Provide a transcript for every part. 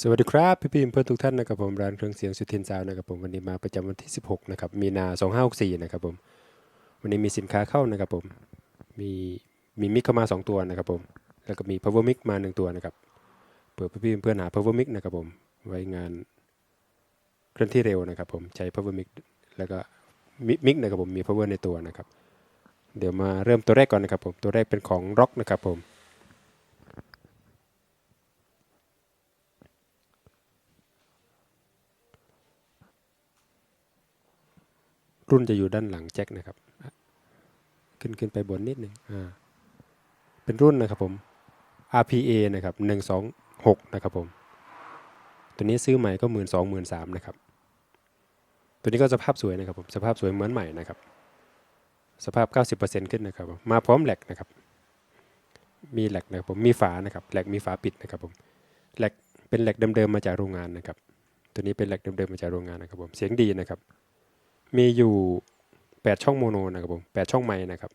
สวัสดีครับ พี่พี่เพื่อนทุกท่านนะครับผมร้านเครื่องเสียงสุทินซาวนะครับผมวันนี้มาประจำวันที่ 16นะครับมีนา 2564นะครับผมวันนี้มีสินค้าเข้านะครับผมมีมีมิกเข้ามา 2 ตัวนะครับผมแล้วก็มี power mic มา 1 ตัวนะครับเผื่อพี่พี่เพื่อนหา power mic นะครับผมไว้งานเคลื่อนที่เร็วนะครับผมใช้ power mic แล้วก็มิกนะครับผมมี power ในตัวนะครับเดี๋ยวมาเริ่มตัวแรกก่อนนะครับผมตัวแรกเป็นของ rock นะครับผม รุ่นจะอยู่ด้านหลังแจ็คนะครับ ขึ้นขึ้นไปบนนิดหนึ่งอ่าเป็นรุ่นนะครับผม RPA นะครับ126 นะครับผม ตัวนี้ซื้อใหม่ก็หมื่นสองหมื่นสามนะครับ ตัวนี้ก็สภาพสวยนะครับผม สภาพสวยเหมือนใหม่นะครับ สภาพ 90%ขึ้นนะครับผมมาพร้อมแหลกนะครับ มีแหลกนะครับผม มีฝานะครับแหลกมีฝาปิดนะครับผม แหลกเป็นแหลกเดิมๆมาจากโรงงานนะครับ ตัวนี้เป็นแหลกเดิมๆมาจากโรงงานนะครับผม เสียงดีนะครับ มีอยู่8ช่องโมโนนะครับผม8ช่องไม้นะครับ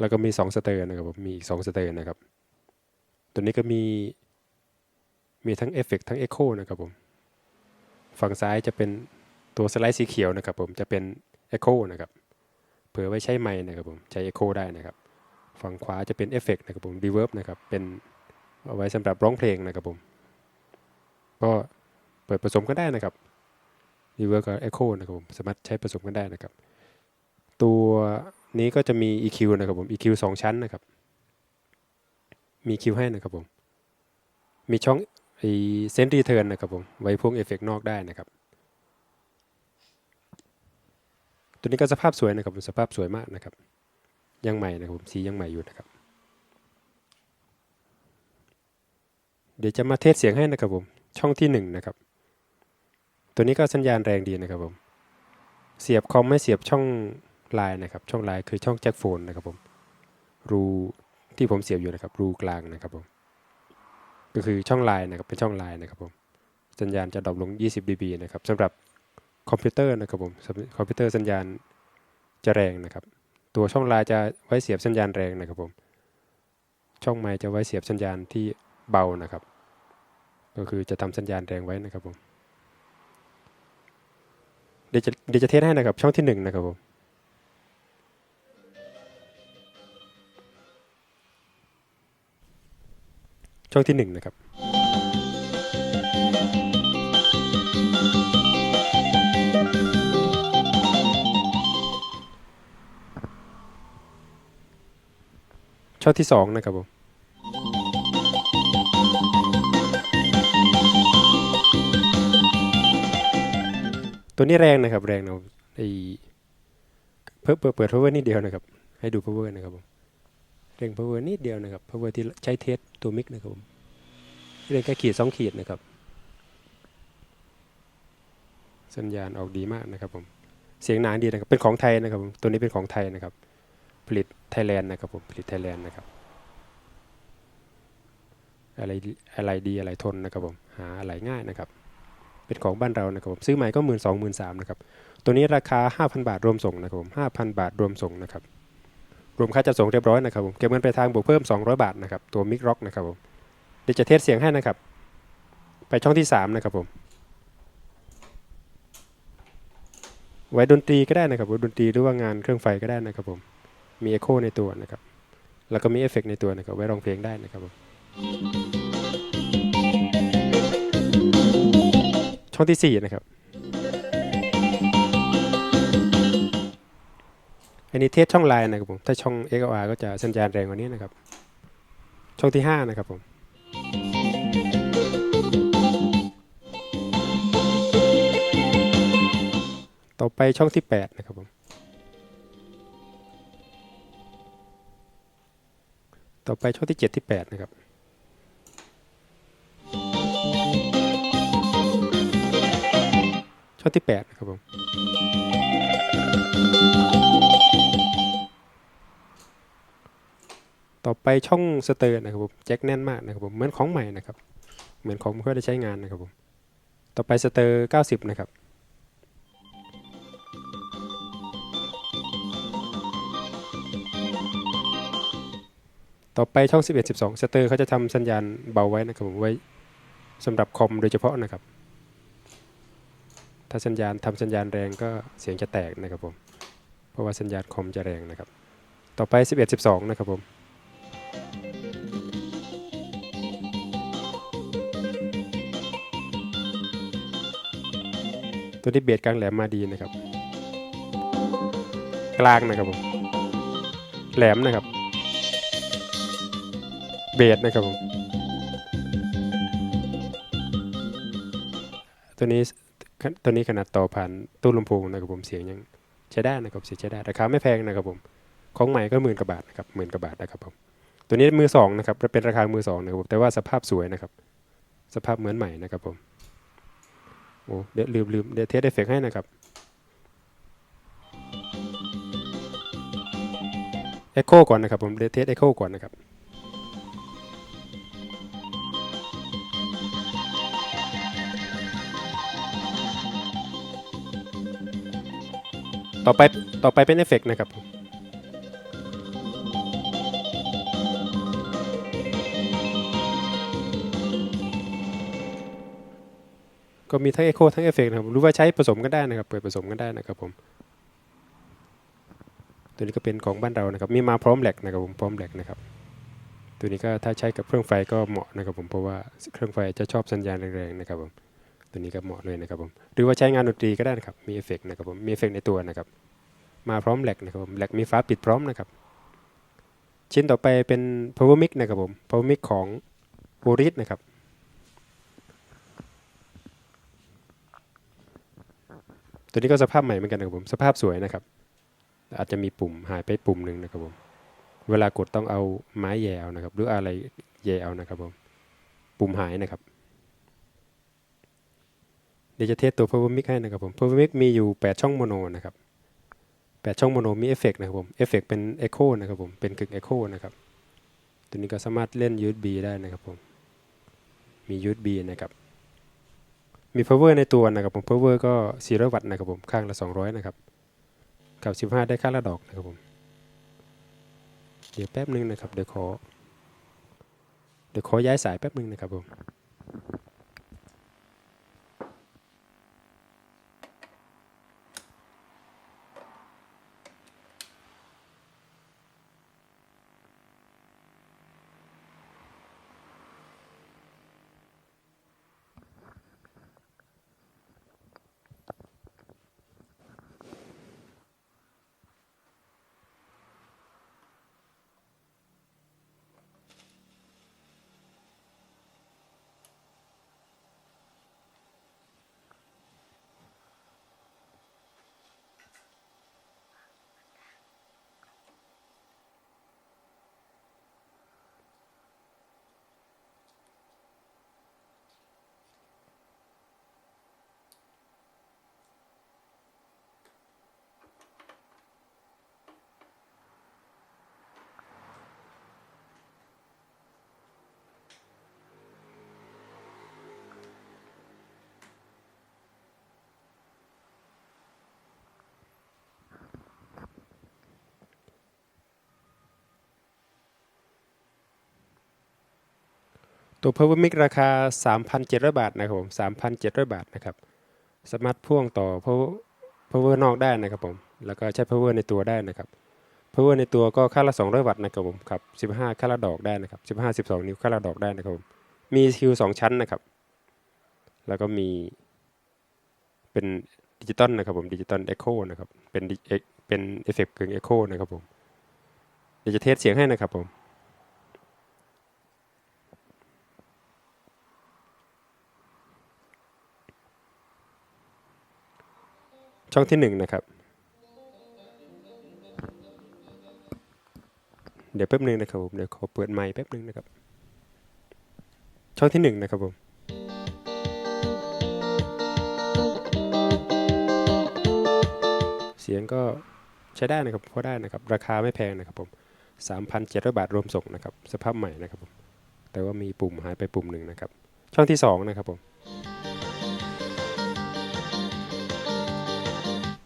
แล้วก็มี2สเตอร์นะครับผมมีอีก2สเตอร์นะครับ ตัวนี้ก็มีมีทั้งเอฟเฟกทั้งเอ็กโคนะครับผมฝั่งซ้ายจะเป็นตัวสไลด์สีเขียวนะครับผมจะเป็นเอ็กโคนะครับเผื่อไว้ใช้ไม้นะครับผมใช้เอ็กโคได้นะครับ ฝั่งขวาจะเป็นเอฟเฟกนะครับผมรีเวิร์บนะครับเป็นเอาไว้สำหรับร้องเพลงนะครับผมก็เปิดผสมกันได้นะครับ รีเวิร์กับ Echo นะครับผมสามารถใช้ผสมกันได้นะครับ ตัวนี้ก็จะมี EQ นะครับผม EQ 2 ชั้นนะครับ มี EQ ให้นะครับผม มีช่องไอเซนต์รีเทิร์นนะครับผมไว้พ่วงเอฟเฟกนอกได้นะครับ ตัวนี้ก็สภาพสวยนะครับผมสภาพสวยมากนะครับ ยังใหม่นะครับผมสียังใหม่อยู่นะครับ เดี๋ยวจะมาเทสเสียงให้นะครับผมช่องที่หนึ่งนะครับ ตัวนี้ก็สัญญาณแรงดีนะครับผม เสียบคอมไม่เสียบช่องไลน์นะครับ ช่องไลน์คือช่องแจ็คโฟนนะครับผม รูที่ผมเสียบอยู่นะครับ รูกลางนะครับผม ก็คือช่องไลน์นะครับ เป็นช่องไลน์นะครับผม สัญญาณจะดรอปลง 20 dB นะครับสำหรับคอมพิวเตอร์นะครับผม คอมพิวเตอร์สัญญาณจะแรงนะครับ ตัวช่องไลน์จะไว้เสียบสัญญาณแรงนะครับผม ช่องไมค์จะไว้เสียบสัญญาณที่เบานะครับ ก็คือจะทำสัญญาณแรงไว้นะครับผม เดี๋ยวจะเดี๋ยวจะเทสให้นะครับ ช่องที่หนึ่งนะครับผมช่องที่หนึ่งนะครับช่องที่สองนะครับผม ตัวนี้แรงนะครับ แรงเนะไอเพิ่มเปิดเปิด power นิดเดียวนะครับ ให้ดู power นะครับผมเร่ง power นิดเดียวนะครับ power ที่ใช้เทสตัวมิกนะครับผมเร่งแค่ขีดสองขีดนะครับ สัญญาณออกดีมากนะครับผมเสียงหนาดีนะครับเป็นของไทยนะครับผมตัวนี้เป็นของไทยนะครับ ผลิตไทยแลนด์นะครับผมผลิตไทยแลนด์นะครับอะไรอะไรดีอะไรทนนะครับผมหาอะไรง่ายนะครับ เป็นของบ้านเรานะครับผมซื้อใหม่ก็หมื่นสองหมื่นสามนะครับตัวนี้ราคา 5,000 บาทรวมส่งนะครับผม5,000บาทรวมส่งนะครับรวมค่าจัดส่งเรียบร้อยนะครับผมเก็บเงินไปทางบวกเพิ่ม 200 บาทนะครับตัวมิกร็อกนะครับผมเดี๋ยวจะเทสเสียงให้นะครับ ไปช่องที่ 3 นะครับผมไว้ดนตรีก็ได้นะครับไว้ดนตรีหรือว่างานเครื่องไฟก็ได้นะครับผมมีเอโคในตัวนะครับแล้วก็มีเอฟเฟกในตัวนะครับไว้ร้องเพลงได้นะครับผม องที่ 4 นะครับ อันนี้เทสช่องไลน์นะครับผม ถ้าช่อง XLR ก็จะสัญญาณแรงกว่านี้นะครับ ช่องที่ 5 นะครับผมต่อไปช่องที่ 8 นะครับผม ต่อไปช่องที่ 7 ที่ 8 นะครับ ช่องที่8นะครับผมต่อไปช่องสเตอร์นะครับผมแจ็คแน่นมากนะครับผมเหมือนของใหม่นะครับ เหมือนของไม่ค่อได้ใช้งานนะครับผมต่อไปสเตอร์90 นะครับต่อไปช่อง 11 12 สเตอร์เขาจะทำสัญญาณเบาไว้นะครับผมไว้สำหรับคอมโดยเฉพาะนะครับ ถ้าสัญญาณทำสัญญาณแรงก็เสียงจะแตกนะครับผม เพราะว่าสัญญาณคอมจะแรงนะครับ ต่อไป 11 12 นะครับผมตัวนี้เบียดกลางแหลมมาดีนะครับ กลางนะครับผม แหลมนะครับ เบสนะครับผม ตัวนี้ ตัวนี้ขนาดต่อผ่านตู้ลำโพงนะครับผมเสียงยังใช้ได้นะครับเสียงใช้ได้ราคาไม่แพงนะครับผมของใหม่ก็หมื่นกว่าบาทนะครับหมื่นกว่าบาทนะครับผมตัวนี้มือสองนะครับเป็นราคามือสองนะครับแต่ว่าสภาพสวยนะครับ สภาพเหมือนใหม่นะครับผมโอ้เดี๋ยวลืมลืมเดี๋ยวเทสเอฟเฟกให้นะครับเอ็กโคก่อนนะครับผมเดี๋ยวเทสเอ็กโคก่อนนะครับ ต่อไปต่อไปเป็นเอฟเฟกต์นะครับผมก็มีทั้งเอ h โคทั้งเอฟเฟกต์นะครับหรือว่าใช้ผสมกันได้นะครับ เปิดผสมกันได้นะครับผม ตัวนี้ก็เป็นของบ้านเรานะครับ มีมาพร้อมแหลกนะครับผมพร้อมแหลกนะครับ ตัวนี้ก็ถ้าใช้กับเครื่องไฟก็เหมาะนะครับผมเพราะว่าเครื่องไฟจะชอบสัญญาณแรงๆนะครับผม ตัวนี้ก็เหมาะเลยนะครับผมหรือว่าใช้งานดนตรีก็ได้นะครับมีเอฟเฟกต์นะครับผมมีเอฟเฟกต์ในตัวนะครับ มาพร้อมแหลกนะครับผมแหลกมีฟ้าปิดพร้อมนะครับ ชิ้นต่อไปเป็น power mic นะครับผม power mic ของ o r i s นะครับตัวนี้ก็สภาพใหม่เหมือนกันนะครับผมสภาพสวยนะครับ อาจจะมีปุ่มหายไปปุ่มหนึ่งนะครับผมเวลากดต้องเอาไม้แย่เอานะครับ หรืออะไรแย่เอานะครับผมปุ่มหายนะครับ ดี๋ยวจะเทสตัว power mic ให้นะครับผม power mic มีอยู่ 8 ช่องโมโนนะครับแปดช่องโมโนมีเอฟเฟกนะครับผมเอฟเฟกเป็นเอโคนะครับผม เป็นกึ่งเอโคนะครับ ตัวนี้ก็สามารถเล่น USB ได้นะครับผม มี USB นะครับ มี power ในตัวนะครับผม power ก็ 400 วัตต์นะครับผม ข้างละ 200 นะครับ กับ 15 ได้ค่าละดอกนะครับผม เดี๋ยวแป๊บนึงนะครับ เดี๋ยวขอ เดี๋ยวขอย้ายสายแป๊บนึงนะครับผม ตัว power mic ราคา 3,700 บาทนะครับผม 3,700 บาทนะครับ สามารถพ่วงต่อ power power นอกได้นะครับผม แล้วก็ใช้ power ในตัวได้นะครับ power ในตัวก็ค่าละ 200 วัตต์นะครับผมครับ 15 ค่าละดอกได้นะครับ 15 12 นิ้วค่าละดอกได้นะครับผม มีคิว2ชั้นนะครับ แล้วก็มีเป็นดิจิตอลนะครับผมดิจิตอลเอ็กโคนะครับ เป็นเอ็กเป็นเอฟเฟกต์กึ่งเอ็กโคนะครับผมเดี๋ยวจะเทสเสียงให้นะครับผม ช่องที่หนึ่งนะครับ เดี๋ยวแป๊บนึงนะครับผม เดี๋ยวขอเปิดไมค์แป๊บนึงนะครับ ช่องที่หนึ่งนะครับผมเสียงก็ใช้ได้นะครับพอได้นะครับ ราคาไม่แพงนะครับผม 3,700 บาทรวมส่งนะครับ สภาพใหม่นะครับผม แต่ว่ามีปุ่มหายไปปุ่มหนึ่งนะครับ ช่องที่สองนะครับผม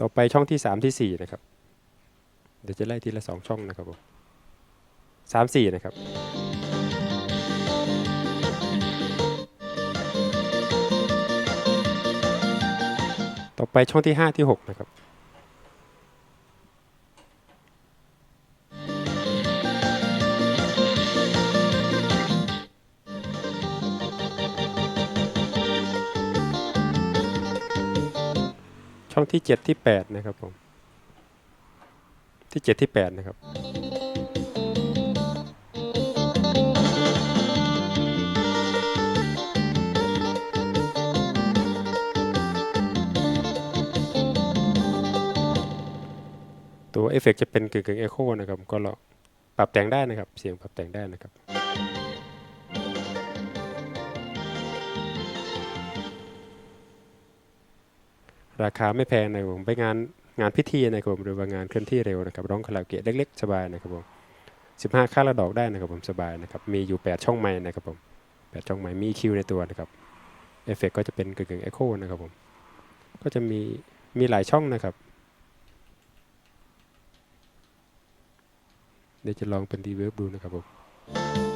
ต่อไปช่องที่สามที่สี่นะครับ เดี๋ยวจะไล่ทีละสองช่องนะครับผมสามสี่นะครับ ต่อไปช่องที่ห้าที่หกนะครับ ช่องที่ 7 ที่ 8 นะครับผม ที่ 7 ที่ 8 นะครับตัวเอฟเฟกต์จะเป็นกึ่งกึ่งเอโคนะครับ ก็ลองปรับแต่งได้นะครับ เสียงปรับแต่งได้นะครับ ราคาไม่แพงนะครับผมไปงานงานพิธีนะครับผมหรือว่างานเคลื่อนที่เร็วนะครับร้องคาราโอเกะเล็กๆ สบายนะครับผม15 ค่าละดอกได้นะครับผมสบายนะครับมีอยู่ 8 ช่องไม้นะครับผม8ช่องไม้มีคิวในตัวนะครับเอฟเฟกต์ก็จะเป็นกึ่งกึ่งเอโคนะครับผมก็จะมีมีหลายช่องนะครับเดี๋ยวจะลองเป็นรีเวิร์บดูนะครับผม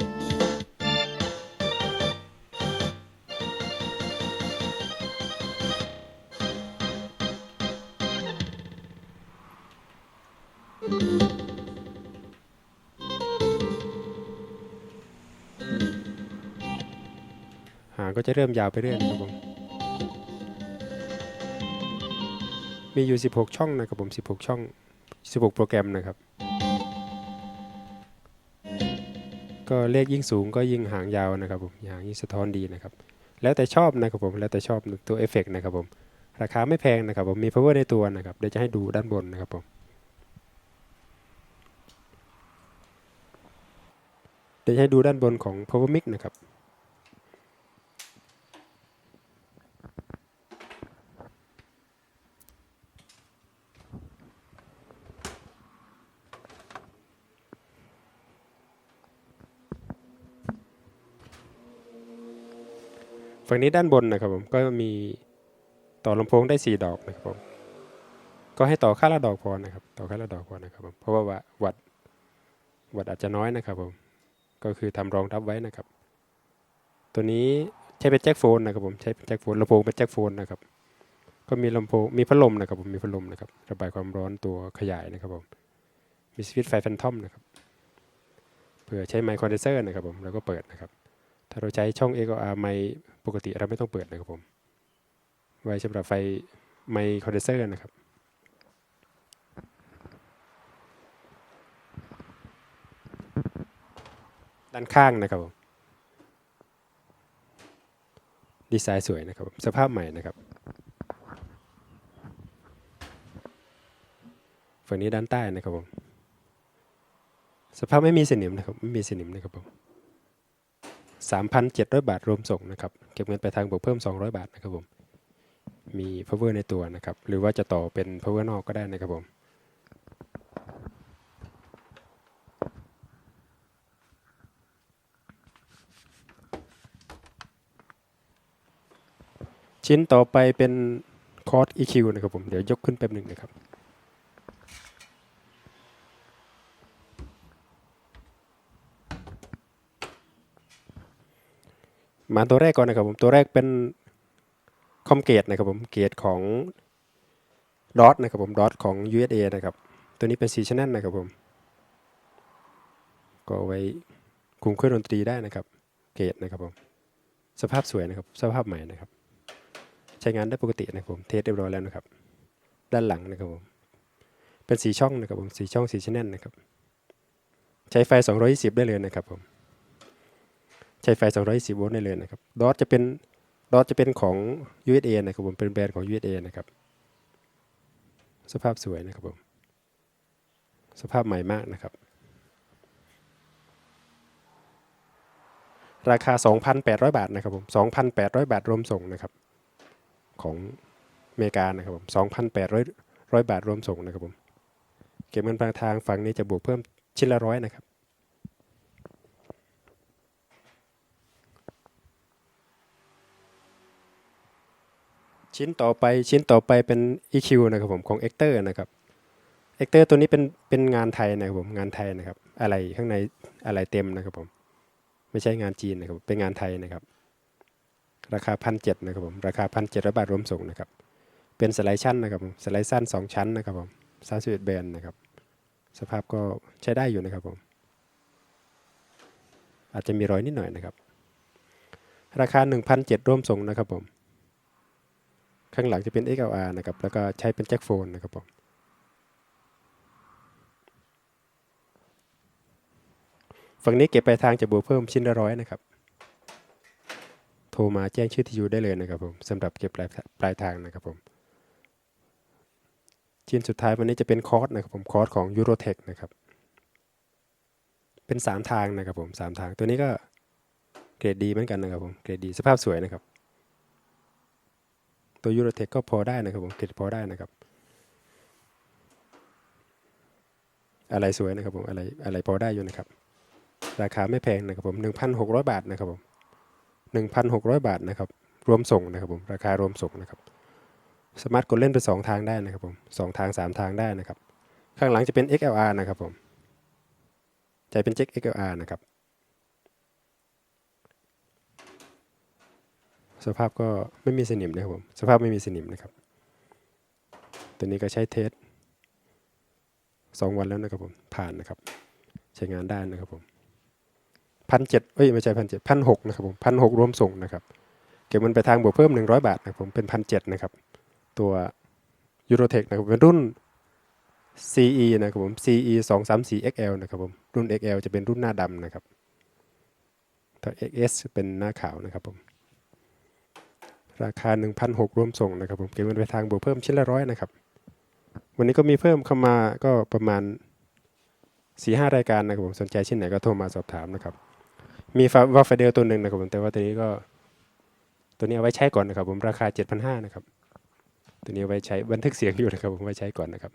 เริ่มยาวไปเรื่อยนะครับผม มีอยู่ 16 ช่องนะครับผม 16 ช่อง 16 โปรแกรมนะครับ ก็เลขยิ่งสูงก็ยิ่งหางยาวนะครับผมหางยิ่งสะท้อนดีนะครับ แล้วแต่ชอบนะครับผม แล้วแต่ชอบตัวเอฟเฟกต์นะครับผม ราคาไม่แพงนะครับผม มี power ในตัวนะครับ เดี๋ยวจะให้ดูด้านบนนะครับผมเดี๋ยวจะให้ดูด้านบนของ power mic นะครับ ฝั่งนี้ด้านบนนะครับผมก็มีต่อลำโพงได้ 4 ดอกนะครับผมก็ให้ต่อค่าละดอกพอนะครับ ต่อค่าละดอกพอนะครับผมเพราะว่าวัดวัดอาจจะน้อยนะครับผมก็คือทำรองรับไว้นะครับ ตัวนี้ใช้เป็นแจ็คโฟนนะครับผมใช้เป็นแจ็คโฟนลำโพงเป็นแจ็คโฟนนะครับ ก็มีลำโพงมีพัดลมนะครับผมมีพัดลมนะครับระบายความร้อนตัวขยายนะครับผมมีสวิตช์ไฟแฟนทอมนะครับเผื่อใช้ไมค์คอนเดนเซอร์นะครับผมแล้วก็เปิดนะครับ ถ้าเราใช้ช่อง XLR ไมค์ปกติเราไม่ต้องเปิดนะครับผม ไว้สำหรับไฟไมค์คอนเดนเซอร์นะครับด้านข้างนะครับผมดีไซน์สวยนะครับผมสภาพใหม่นะครับฝั่งนี้ด้านใต้นะครับผม สภาพไม่มีสนิมนะครับ ไม่มีสนิมนะครับผม 3,700 บาทรวมส่งนะครับ เก็บเงินไปทางบวกเพิ่ม 200 บาทนะครับผม มี power ในตัวนะครับ หรือว่าจะต่อเป็น power นอกก็ได้นะครับผม ชิ้นต่อไปเป็นคอร์ส EQ นะครับผม เดี๋ยวยกขึ้นแป๊บหนึ่งนะครับ มาตัวแรกก่อนนะครับผมตัวแรกเป็นคอมเกตนะครับผมเกตของดอทนะครับผมดอทของ USA นะครับตัวนี้เป็น4 channel นะครับผมก็เอาไว้คุมเครื่องดนตรีได้นะครับ เกตนะครับผมสภาพสวยนะครับสภาพใหม่นะครับ ใช้งานได้ปกตินะครับผมเทสเรียบร้อยแล้วนะครับ ด้านหลังนะครับผมเป็นสีช่องนะครับผมสีช่องสีชแนลนะครับ ใช้ไฟ 220 ได้เลยนะครับผม ใช้ไฟ 220 โวลต์ได้เลยนะครับดอทจะเป็นดอทจะเป็นของ USA นะครับผมเป็นแบรนด์ของ USA นะครับ สภาพสวยนะครับผมสภาพใหม่มากนะครับ ราคา 2,800 บาทนะครับผม2,800 บาทรวมส่งนะครับ ของอเมริกานะครับผม2,800ร้อยบาทรวมส่งนะครับผม เก็บเงินปลายทางฝั่งนี้จะบวกเพิ่มชิ้นละร้อยนะครับ ชิ้นต่อไปชิ้นต่อไปเป็น EQ นะครับผมของ Ector นะครับ Ector ตัวนี้เป็นเป็นงานไทยนะครับผมงานไทยนะครับ อะไรข้างในอะไรเต็มนะครับผมไม่ใช่งานจีนนะครับเป็นงานไทยนะครับ ราคาพันเนะครับผมราคาพันเจ็ดบาทรวมส่งนะครับ เป็นสไลด์ชั้นนะครับผมสไลด์สั้นสองชั้นนะครับผม31แบนนะครับ สภาพก็ใช้ได้อยู่นะครับผมอาจจะมีรอยนิดหน่อยนะครับ ราคา 1,700ร่วมส่งนะครับผม ข้างหลังจะเป็น XLR นะครับ แล้วก็ใช้เป็นแจ็คโฟนนะครับผมฝั่งนี้เก็บปลายทางจะบวกเพิ่มชิ้นละร้อยนะครับ โทรมาแจ้งชื่อที่อยู่ได้เลยนะครับผมสำหรับเก็บปลายปลายทางนะครับผม ชิ้นสุดท้ายวันนี้จะเป็นคอร์สนะครับผมคอร์สของ Eurotech นะครับ เป็น 3 ทางนะครับผม3ทาง ตัวนี้ก็เกรดดีเหมือนกันนะครับผม เกรดดีสภาพสวยนะครับ ตัว Eurotech ก็พอได้นะครับผมเกรดพอได้นะครับ อะไรสวยนะครับผมอะไรอะไรพอได้อยู่นะครับ ราคาไม่แพงนะครับผม1,600 บาทนะครับผม1,600 บาทนะครับ รวมส่งนะครับผมราคารวมส่งนะครับสามารถกดเล่นไป2ทางได้นะครับผม2ทาง 3 ทางได้นะครับ ข้างหลังจะเป็น XLR นะครับผมจะเป็นเจ็ค XLR นะครับ สภาพก็ไม่มีสนิมนะครับผมสภาพไม่มีสนิมนะครับ ตัวนี้ก็ใช้เทสสองวันแล้วนะครับผมผ่านนะครับ ใช้งานได้นะครับผมพันเจ็ดเอ้ยไม่ใช่พันเจ็ดพันหกนะครับผมพันหกรวมส่งนะครับเก็บมันไปทางบวกเพิ่มหนึ่งร้อยบาทนะครับผมเป็นพันเจ็ดนะครับ ตัว Eurotech นะครับเป็นรุ่น CE นะครับผม CE 2 3 4 XL นะครับผมรุ่น XL จะเป็นรุ่นหน้าดำนะครับถ้า XS เป็นหน้าขาวนะครับผม ราคา 1,600รวมส่งนะครับผมเก็บมันไปทางบวกเพิ่มชิ้นละร้อยนะครับ วันนี้ก็มีเพิ่มเข้ามาก็ประมาณ4-5รายการนะครับผมสนใจชิ้นไหนก็โทรมาสอบถามนะครับ มีฟาวาฟเดลตัวหนึ่งนะครับผมแต่ว่าตัวนี้ก็ ตัวนี้เอาไว้ใช้ก่อนนะครับ ผมราคา 7,500นะครับตัวนี้เอาไว้ใช้บันทึกเสียงอยู่นะครับ ผมไว้ใช้ก่อนนะครับ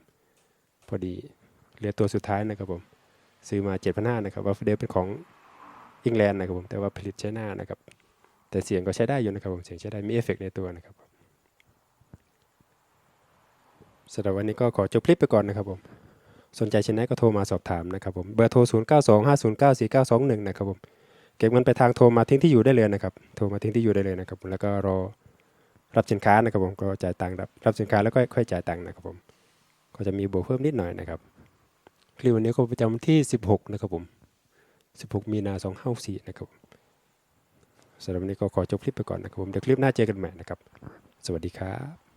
พอดีเหลือตัวสุดท้ายนะครับผมซื้อมา7,500นะครับวาฟเดลเป็นของอังกฤษนะครับผมแต่ว่าผลิตใช้หน้านะครับ แต่เสียงก็ใช้ได้อยู่นะครับผมเสียงใช้ได้มีเอฟเฟกต์ในตัวนะครับสำหรับวันนี้ก็ขอจบคลิปไปก่อนนะครับผมสนใจชิ้นไหนก็โทรมาสอบถามนะครับผมเบอร์โทร 0 9 2 5 0 9 4 9 2 1 นะครับผมเก็บเงินไปทางโทรมาทิ้งที่อยู่ได้เลยนะครับโทรมาทิ้งที่อยู่ได้เลยนะครับผมแล้วก็รอรับสินค้านะครับผมก็จ่ายตังค์รับรับสินค้าแล้วก็ค่อยจ่ายตังค์นะครับผมก็จะมีบวกเพิ่มนิดหน่อยนะครับคลิปวันนี้ก็ประจำที่ 16 นะครับผม 16 มีนา 254นะครับ สำหรับวันนี้ก็ขอจบคลิปไปก่อนนะครับผมเดี๋ยวคลิปหน้าเจอกันใหม่นะครับ สวัสดีครับ